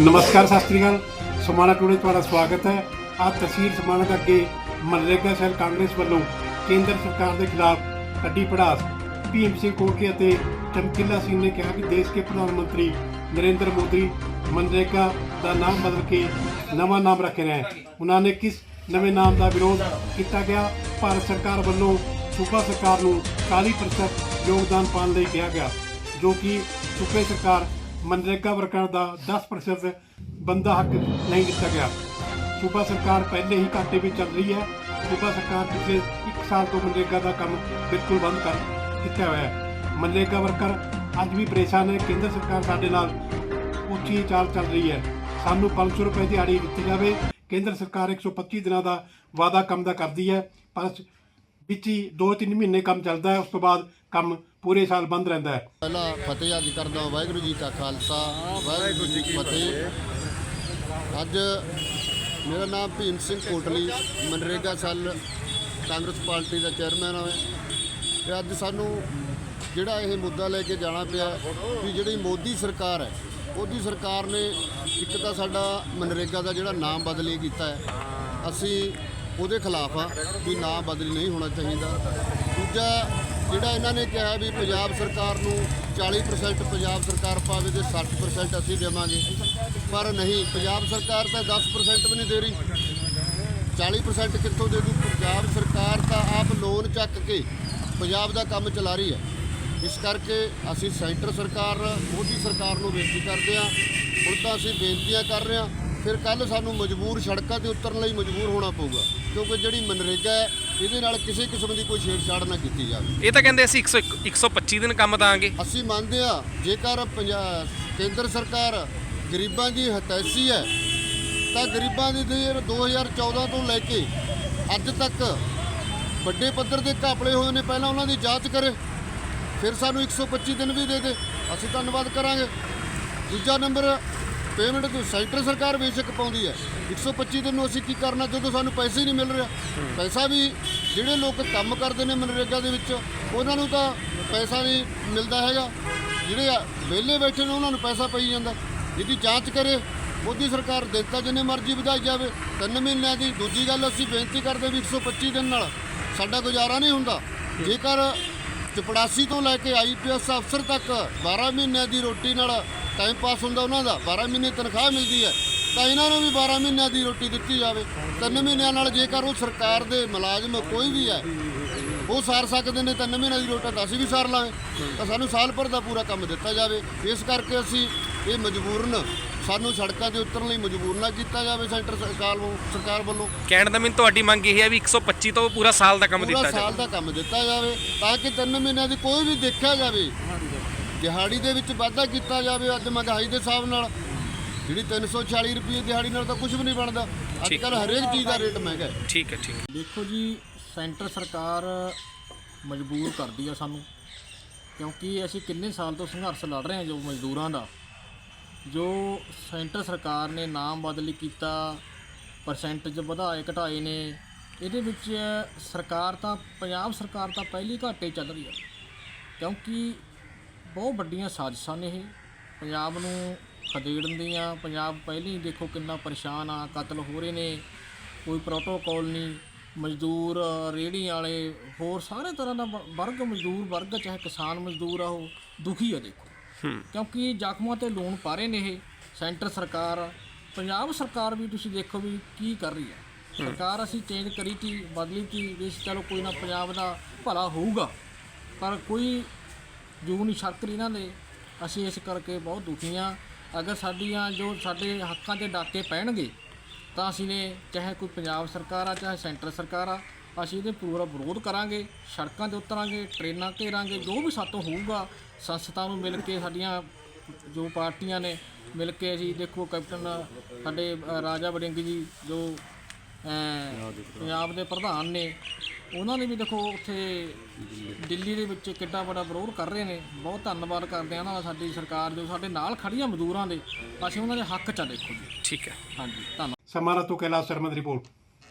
ਨਮਸਕਾਰ, ਸਤਿ ਸ੍ਰੀ ਅਕਾਲ। ਸਮਾਣਾ ਟੂਡੇ ਤੁਹਾਡਾ ਸਵਾਗਤ ਹੈ। ਅੱਜ ਤਸਵੀਰ ਸਮਾਣਾ ਦੇ ਅੱਗੇ ਮਨਰੇਗਾ ਸੈਲ ਕਾਂਗਰਸ ਵੱਲੋਂ ਕੇਂਦਰ ਸਰਕਾਰ ਦੇ ਖਿਲਾਫ ਕੱਢੀ ਪੜਾਸ। ਭੀਮ ਸਿੰਘ ਕੋਟਲੀ ਅਤੇ ਚਮਕੀਲਾ ਸਿੰਘ ਨੇ ਕਿਹਾ ਕਿ ਦੇਸ਼ ਦੇ ਪ੍ਰਧਾਨ ਮੰਤਰੀ ਨਰਿੰਦਰ ਮੋਦੀ ਮਨਰੇਗਾ ਦਾ ਨਾਮ ਬਦਲ ਕੇ ਨਵਾਂ ਨਾਮ ਰੱਖ ਰਿਹਾ ਹੈ ਉਹਨਾਂ ਨੇ ਕਿਸ ਨਵੇਂ ਨਾਮ ਦਾ ਵਿਰੋਧ ਕੀਤਾ ਗਿਆ? ਭਾਰਤ ਸਰਕਾਰ ਵੱਲੋਂ ਸੂਬਾ ਸਰਕਾਰ ਨੂੰ 40% ਯੋਗਦਾਨ ਪਾਉਣ ਲਈ ਕਿਹਾ ਗਿਆ, ਜੋ ਕਿ ਸੂਬੇ ਸਰਕਾਰ ਮਨਰੇਗਾ ਵਰਕਰਾਂ ਦਾ 10% ਬੰਦਾ ਹੱਕ ਨਹੀਂ ਦਿੱਤਾ ਗਿਆ। ਸੂਬਾ ਸਰਕਾਰ ਪਹਿਲੇ ਹੀ ਘਾਟੇ ਵਿੱਚ ਚੱਲ ਰਹੀ ਹੈ। ਸੂਬਾ ਸਰਕਾਰ ਪਿਛਲੇ 1 ਸਾਲ ਤੋਂ ਮਨਰੇਗਾ ਦਾ ਕੰਮ ਬਿਲਕੁਲ ਬੰਦ ਕਰ ਦਿੱਤਾ ਹੋਇਆ ਹੈ। ਮਨਰੇਗਾ ਵਰਕਰ ਅੱਜ ਵੀ ਪਰੇਸ਼ਾਨ ਹੈ। ਕੇਂਦਰ ਸਰਕਾਰ ਸਾਡੇ ਨਾਲ ਉੱਚੀ ਚਾਲ ਚੱਲ ਰਹੀ ਹੈ। ਸਾਨੂੰ 500 ਰੁਪਏ ਦਿਹਾੜੀ ਦਿੱਤੀ ਜਾਵੇ। ਕੇਂਦਰ ਸਰਕਾਰ 125 ਦਿਨਾਂ ਦਾ ਵਾਅਦਾ ਕੰਮ ਦਾ ਕਰਦੀ ਹੈ। ਪਰ ਵਿੱਚ ਹੀ 2-3 ਮਹੀਨੇ ਕੰਮ ਚੱਲਦਾ ਹੈ, ਉਸ ਤੋਂ ਬਾਅਦ ਕੰਮ ਪੂਰੇ ਸਾਲ ਬੰਦ ਰਹਿੰਦਾ ਹੈ। ਪਹਿਲਾਂ ਫਤਿਹ ਅੱਜ ਕਰਦਾ ਵਾਹਿਗੁਰੂ ਜੀ ਕਾ ਖਾਲਸਾ, ਵਾਹਿਗੁਰੂ ਜੀ ਕੀ ਫਤਿਹ। ਅੱਜ ਮੇਰਾ ਨਾਮ ਭੀਮ ਸਿੰਘ ਕੋਟਲੀ, ਮਨਰੇਗਾ ਸੈੱਲ ਕਾਂਗਰਸ ਪਾਰਟੀ ਦਾ ਚੇਅਰਮੈਨ ਹਾਂ ਤੇ ਅੱਜ ਸਾਨੂੰ ਜਿਹੜਾ ਇਹ ਮੁੱਦਾ ਲੈ ਕੇ ਜਾਣਾ ਪਿਆ ਕਿ ਜਿਹੜੀ ਮੋਦੀ ਸਰਕਾਰ ਹੈ ਉਹਦੀ ਸਰਕਾਰ ਨੇ ਇੱਕ ਤਾਂ ਸਾਡਾ ਮਨਰੇਗਾ ਦਾ ਜਿਹੜਾ ਨਾਮ ਬਦਲੀ ਕੀਤਾ ਹੈ। ਅਸੀਂ ਉਹਦੇ ਖਿਲਾਫ ਆ ਵੀ ਨਾਮ ਬਦਲੀ ਨਹੀਂ ਹੋਣਾ ਚਾਹੀਦਾ। ਦੂਜਾ ਜਿਹੜਾ ਇਹਨਾਂ ਨੇ ਕਿਹਾ ਵੀ ਪੰਜਾਬ ਸਰਕਾਰ ਨੂੰ 40% ਪੰਜਾਬ ਸਰਕਾਰ ਪਾਵੇ ਤੇ 60% ਅਸੀਂ ਦੇਵਾਂਗੇ, ਪਰ ਨਹੀਂ, ਪੰਜਾਬ ਸਰਕਾਰ ਤਾਂ 10% ਵੀ ਨਹੀਂ ਦੇ ਰਹੀ। 40% ਕਿੱਥੋਂ ਦੇ ਦੂ? ਪੰਜਾਬ ਸਰਕਾਰ ਤਾਂ ਆਪ ਲੋਨ ਚੱਕ ਕੇ ਪੰਜਾਬ ਦਾ ਕੰਮ ਚਲਾ ਰਹੀ ਹੈ। ਇਸ ਕਰਕੇ ਅਸੀਂ ਸੈਂਟਰ ਸਰਕਾਰ, ਮੋਦੀ ਸਰਕਾਰ ਨੂੰ ਬੇਨਤੀ ਕਰਦੇ ਹਾਂ। ਹੁਣ ਤਾਂ ਅਸੀਂ ਬੇਨਤੀਆਂ ਕਰ ਰਹੇ ਹਾਂ ਫਿਰ ਕੱਲ ਸਾਨੂੰ ਮਜਬੂਰ ਸੜਕਾਂ ਤੇ ਉਤਰਨ ਲਈ ਮਜਬੂਰ ਹੋਣਾ ਪਊਗਾ ਕਿਉਂਕਿ ਜਿਹੜੀ ਮਨਰੇਗਾ ਹੈ ਇਹਦੇ ਨਾਲ ਕਿਸੇ ਕਿਸਮ ਦੀ ਕੋਈ ਛੇੜਛਾੜ ਨਾ ਕੀਤੀ ਜਾਵੇ। ਇਹ ਤਾਂ ਕਹਿੰਦੇ ਅਸੀਂ 100 125 ਦਿਨ ਕੰਮ ਦਾਂਗੇ। ਅਸੀਂ ਮੰਨਦੇ ਹਾਂ ਜੇਕਰ ਪੰਜਾਬ ਕੇਂਦਰ ਸਰਕਾਰ ਗਰੀਬਾਂ ਦੀ ਹਤੈਸੀ ਹੈ ਤਾਂ ਗਰੀਬਾਂ ਦੀ ਦੇਰ 2014 ਤੋਂ ਲੈ ਕੇ ਅੱਜ ਤੱਕ ਵੱਡੇ ਪੱਧਰ ਦੇ ਘਪਲੇ ਹੋਏ ਨੇ ਪਹਿਲਾਂ ਉਹਨਾਂ ਦੀ ਜਾਂਚ ਕਰੇ ਫਿਰ ਸਾਨੂੰ 125 ਦਿਨ ਵੀ ਦੇ ਦੇ। ਅਸੀਂ ਧੰਨਵਾਦ ਕਰਾਂਗੇ। ਦੂਜਾ ਨੰਬਰ ਪੇਮੈਂਟ ਤੋਂ ਸੈਂਟਰ ਸਰਕਾਰ ਬੇਸ਼ੱਕ ਪਾਉਂਦੀ ਹੈ। 125 ਦਿਨ ਨੂੰ ਅਸੀਂ ਕੀ ਕਰਨਾ, ਜਦੋਂ ਸਾਨੂੰ ਪੈਸੇ ਹੀ ਨਹੀਂ ਮਿਲ ਰਿਹਾ। ਪੈਸਾ ਵੀ ਜਿਹੜੇ ਲੋਕ ਕੰਮ ਕਰਦੇ ਨੇ ਮਨਰੇਗਾ ਦੇ ਵਿੱਚ, ਉਹਨਾਂ ਨੂੰ ਤਾਂ ਪੈਸਾ ਨਹੀਂ ਮਿਲਦਾ ਹੈਗਾ। ਜਿਹੜੇ ਆ ਵਿਹਲੇ ਬੈਠੇ ਨੇ, ਉਹਨਾਂ ਨੂੰ ਪੈਸਾ ਪਈ ਜਾਂਦਾ। ਇਹਦੀ ਜਾਂਚ ਕਰੇ ਮੋਦੀ ਸਰਕਾਰ ਦਿੱਤਾ ਜਿੰਨੇ ਮਰਜ਼ੀ ਵਧਾਈ ਜਾਵੇ। ਤਿੰਨ ਮਹੀਨਿਆਂ ਦੀ ਦੂਜੀ ਗੱਲ ਅਸੀਂ ਬੇਨਤੀ ਕਰਦੇ ਵੀ 125 ਦਿਨ ਨਾਲ ਸਾਡਾ ਗੁਜ਼ਾਰਾ ਨਹੀਂ ਹੁੰਦਾ। ਜੇਕਰ ਚਪੜਾਸੀ ਤੋਂ ਲੈ ਕੇ ਆਈਪੀਐਸ ਅਫਸਰ ਤੱਕ 12 ਮਹੀਨਿਆਂ ਦੀ ਰੋਟੀ ਨਾਲ ਟਾਈਮ ਪਾਸ ਹੁੰਦਾ ਉਹਨਾਂ ਦਾ 12 ਮਹੀਨੇ ਤਨਖਾਹ ਮਿਲਦੀ ਹੈ ਤਾਂ ਇਹਨਾਂ ਨੂੰ ਵੀ 12 ਮਹੀਨਿਆਂ ਦੀ ਰੋਟੀ ਦਿੱਤੀ ਜਾਵੇ। ਤਿੰਨ ਮਹੀਨਿਆਂ ਨਾਲ ਜੇਕਰ ਉਹ ਸਰਕਾਰ ਦੇ ਮੁਲਾਜ਼ਮ ਕੋਈ ਵੀ ਹੈ ਉਹ ਸਾਰ ਸਕਦੇ ਨੇ ਤਿੰਨ ਮਹੀਨਿਆਂ ਦੀ ਰੋਟੀ ਤਾਂ ਅਸੀਂ ਵੀ ਸਾਰ ਲਾਂਗੇ। ਤਾਂ ਸਾਨੂੰ ਸਾਲ ਭਰ ਦਾ ਪੂਰਾ ਕੰਮ ਦਿੱਤਾ ਜਾਵੇ। ਇਸ ਕਰਕੇ ਅਸੀਂ ਇਹ ਮਜਬੂਰਨ ਸਾਨੂੰ ਸੜਕਾਂ ਤੇ ਉਤਰਨ ਲਈ ਮਜਬੂਰ ਨਾ ਕੀਤਾ ਜਾਵੇ ਸੈਂਟਰ ਸਰਕਾਰ ਵੱਲੋਂ ਸਰਕਾਰ ਵੱਲੋਂ। ਕਹਿਣ ਦਾ ਮੈਨੂੰ ਤੁਹਾਡੀ ਮੰਗ ਇਹ ਹੈ ਵੀ 125 ਤੋਂ ਪੂਰਾ ਸਾਲ ਦਾ ਕੰਮ ਪੂਰਾ ਦਿੱਤਾ ਸਾਲ ਜਾਵੇ ਦਾ ਕੰਮ ਦਿੱਤਾ ਜਾਵੇ ਤਾਂ ਕਿ ਤਿੰਨ ਮਹੀਨਿਆਂ ਦੀ ਕੋਈ ਵੀ ਦੇਖਿਆ ਜਾਵੇ। ਦਿਹਾੜੀ ਦੇ ਵਿੱਚ ਵਾਧਾ ਕੀਤਾ ਜਾਵੇ ਅੱਜ ਮਹਿੰਗਾਈ ਦੇ ਹਿਸਾਬ ਨਾਲ। ਜਿਹੜੀ 340 ਰੁਪਏ ਦਿਹਾੜੀ ਨਾਲ ਤਾਂ ਕੁਝ ਵੀ ਨਹੀਂ ਬਣਦਾ। ਅੱਜ। ਕੱਲ ਹਰੇਕ ਚੀਜ਼ ਦਾ ਰੇਟ ਮਹਿੰਗਾ ਹੈ। ਠੀਕ ਹੈ ਠੀਕ ਹੈ। ਦੇਖੋ ਜੀ ਸੈਂਟਰ ਸਰਕਾਰ ਮਜਬੂਰ ਕਰਦੀ ਆ ਸਾਨੂੰ। ਕਿਉਂਕਿ ਅਸੀਂ ਕਿੰਨੇ ਸਾਲ ਤੋਂ ਸੰਘਰਸ਼ ਲੜ ਰਹੇ ਹਾਂ ਜੋ ਮਜ਼ਦੂਰਾਂ ਦਾ। ਜੋ ਸੈਂਟਰ ਸਰਕਾਰ ਨੇ ਨਾਮ ਬਦਲੀ ਕੀਤਾ ਪਰਸੈਂਟੇਜ ਵਧਾਏ ਘਟਾਏ ਨੇ ਇਹਦੇ ਵਿੱਚ ਸਰਕਾਰ ਤਾਂ ਪੰਜਾਬ ਸਰਕਾਰ ਤਾਂ ਪਹਿਲੀ ਘਾਟੇ ਚੱਲ ਰਹੀ ਆ। ਕਿਉਂਕਿ ਬਹੁਤ ਵੱਡੀਆਂ ਸਾਜ਼ਿਸ਼ਾਂ ਨੇ ਇਹ। ਪੰਜਾਬ ਨੂੰ ਖਦੇੜਨ ਦੀਆਂ ਪੰਜਾਬ ਪਹਿਲਾਂ ਦੇਖੋ ਕਿੰਨਾ ਪਰੇਸ਼ਾਨ ਆ ਕਤਲ ਹੋ ਰਹੇ ਨੇ ਕੋਈ ਪ੍ਰੋਟੋਕੋਲ ਨਹੀਂ ਮਜ਼ਦੂਰ ਰੇਹੜੀ ਵਾਲੇ ਹੋਰ ਸਾਰੇ ਤਰ੍ਹਾਂ ਦਾ ਵਰਗ ਮਜ਼ਦੂਰ ਵਰਗ ਚਾਹੇ ਕਿਸਾਨ ਮਜ਼ਦੂਰ ਆ ਉਹ ਦੁਖੀ ਆ ਦੇਖੋ। ਕਿਉਂਕਿ ਜ਼ਖਮਾਂ ਤੇ ਲੂਣ ਪਾ ਰਹੇ ਨੇ ਇਹ ਸੈਂਟਰ ਸਰਕਾਰ ਪੰਜਾਬ ਸਰਕਾਰ ਵੀ ਤੁਸੀਂ ਦੇਖੋ ਵੀ ਕੀ ਕਰ ਰਹੀ ਹੈ। ਸਰਕਾਰ ਅਸੀਂ ਚੇਂਜ ਕਰੀ ਤੀ ਬਦਲੀ ਤੀ ਵੀ ਚਲੋ ਕੋਈ ਨਾ ਪੰਜਾਬ ਦਾ ਭਲਾ ਹੋਊਗਾ ਪਰ ਕੋਈ ਜੂ ਨਹੀਂ ਛੱਕ ਰਹੀ ਇਹਨਾਂ ਦੇ। ਅਸੀਂ ਇਸ ਕਰਕੇ ਬਹੁਤ ਦੁਖੀ ਹਾਂ। ਅਗਰ ਸਾਡੀਆਂ ਜੋ ਸਾਡੇ ਹੱਕਾਂ ਦੇ ਡਾਕੇ ਪੈਣਗੇ, ਤਾਂ ਅਸੀਂ ਨੇ ਚਾਹੇ ਕੋਈ ਪੰਜਾਬ ਸਰਕਾਰ ਆ, ਚਾਹੇ ਸੈਂਟਰ ਸਰਕਾਰ ਆ, ਅਸੀਂ ਇਹਦੇ ਪੂਰਾ ਵਿਰੋਧ ਕਰਾਂਗੇ, ਸੜਕਾਂ ਤੇ ਉਤਰਾਂਗੇ, ਟ੍ਰੇਨਾਂ ਘੇਰਾਂਗੇ, ਜੋ ਵੀ ਸਾਤੋਂ ਹੋਊਗਾ ਸੰਸਥਾ ਨੂੰ ਮਿਲ ਕੇ ਸਾਡੀਆਂ ਜੋ ਪਾਰਟੀਆਂ ਨੇ, ਮਿਲ ਕੇ ਅਸੀਂ ਦੇਖੋ ਕੈਪਟਨ ਸਾਡੇ ਰਾਜਾ ਵੜਿੰਗ ਜੀ ਜੋ ਪੰਜਾਬ ਦੇ ਪ੍ਰਧਾਨ ਨੇ ਉਹਨਾਂ ਨੇ ਵੀ ਦੇਖੋ ਉੱਥੇ ਦਿੱਲੀ ਦੇ ਵਿੱਚ ਕਿੱਡਾ ਵੱਡਾ ਵਿਰੋਧ ਕਰ ਰਹੇ ਨੇ। ਬਹੁਤ ਧੰਨਵਾਦ ਕਰਦੇ ਆ ਉਹਨਾਂ ਦਾ ਸਾਡੀ ਸਰਕਾਰ ਜੋ ਸਾਡੇ ਨਾਲ ਖੜੀਆਂ ਮਜ਼ਦੂਰਾਂ ਦੇ ਅਸੀਂ ਉਹਨਾਂ ਦੇ ਹੱਕ ਚ ਆ ਦੇਖੋ ਜੀ। ਠੀਕ ਹੈ। ਹਾਂਜੀ ਧੰਨਵਾਦ। ਸਮਾਰਾ ਤੋਂ ਕੈਲਾਸ਼ ਸ਼ਰਮਾ ਦੀ ਰਿਪੋਰਟ।